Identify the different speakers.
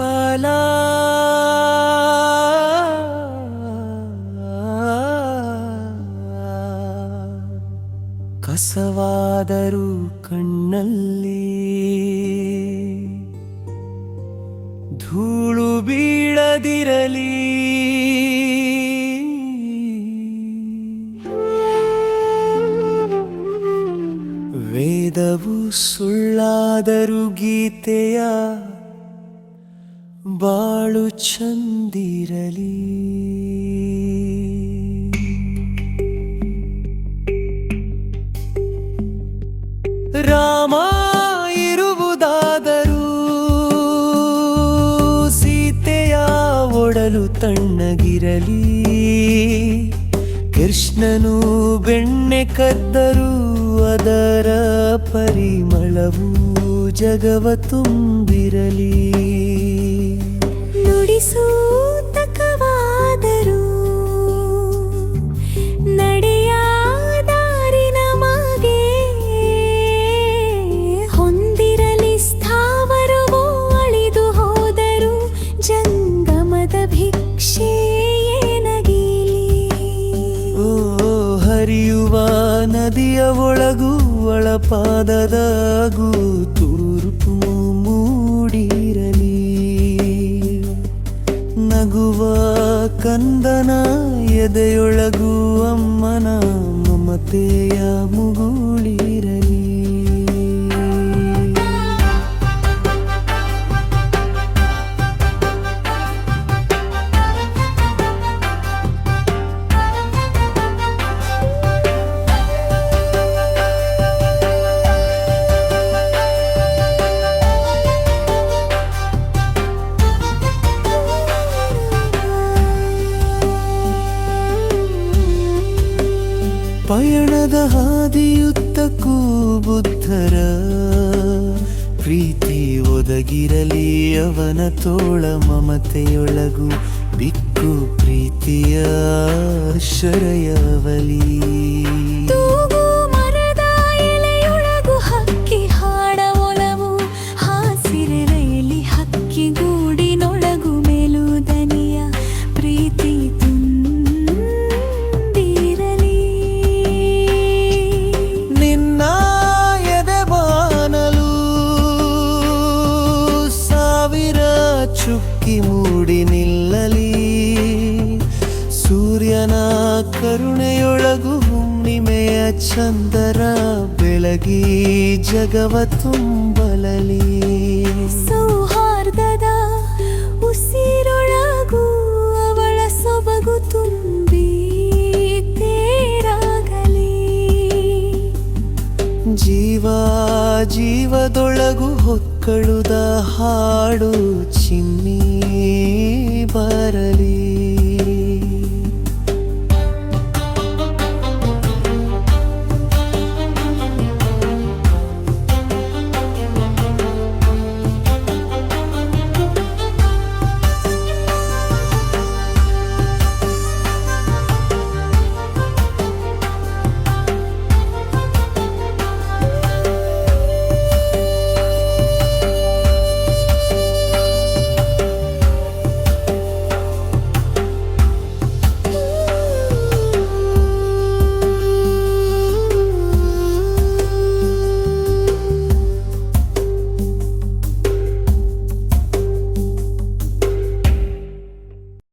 Speaker 1: ಕಾಲ. ಕಸವಾದರೂ ಕಣ್ಣಲ್ಲಿ ಧೂಳು ಬೀಳದಿರಲಿ. ವೇದವು ಸುಳ್ಳಾದರೂ ಗೀತೆಯ ಬಾಳು ಚಂದಿರಲಿ. ರಾಮ ಇರುವುದಾದರೂ ಸೀತೆಯ ಒಡಲು ತಣ್ಣಗಿರಲಿ. ಕೃಷ್ಣನು ಬೆಣ್ಣೆ ಕದ್ದರೂ ಅದರ ಪರಿಮಳವು ಜಗವ ತುಂಬಿರಲಿ.
Speaker 2: ನುಡಿಸೂತಕವಾದರೂ ನಡೆಯ ದಾರಿ ನಮಗೆ ಹೊಂದಿರಲಿ ಸ್ಥಾವರವೋ ಅಳಿದು ಹೋದರು ಜಂಗಮದ ಭಿಕ್ಷೆ
Speaker 1: ಓ ಹರಿಯುವ ನದಿಯ ಒಳಗೂ ಒಳಪಾದದಾಗೂ ಎದೆಯೊಳಗೂ ಅಮ್ಮನ ಮಮತೆಯ ಮುಗುಳಿರಲಿ ಪಯಣದ ಹಾದಿಯುತ್ತಕ್ಕೂ ಬುದ್ಧರ ಪ್ರೀತಿ ಒದಗಿರಲಿ ಅವನ ತೋಳ ಮಮತೆಯೊಳಗು ಬಿಕ್ಕು ಪ್ರೀತಿಯ ಶರಯವಲಿ ಚುಕ್ಕಿ ಮೂಡಿ ನಿಲ್ಲಲಿ. ಸೂರ್ಯನ ಕರುಣೆಯೊಳಗು ಹುಣ್ಣಿಮೆಯ ಚಂದರ ಬೆಳಗಿ ಜಗವ ತುಂಬಲಲಿ.
Speaker 2: ಸೌಹಾರ್ದದ ಉಸಿರೊಳಗೂ ಅವಳ ಸೊಬಗು ತುಂಬಿ ತೇರಾಗಲಿ.
Speaker 1: ಜೀವ ಜೀವದೊಳಗು ಹೊಕ್ಕಳುದ ಹಾಡು ಬರಲಿ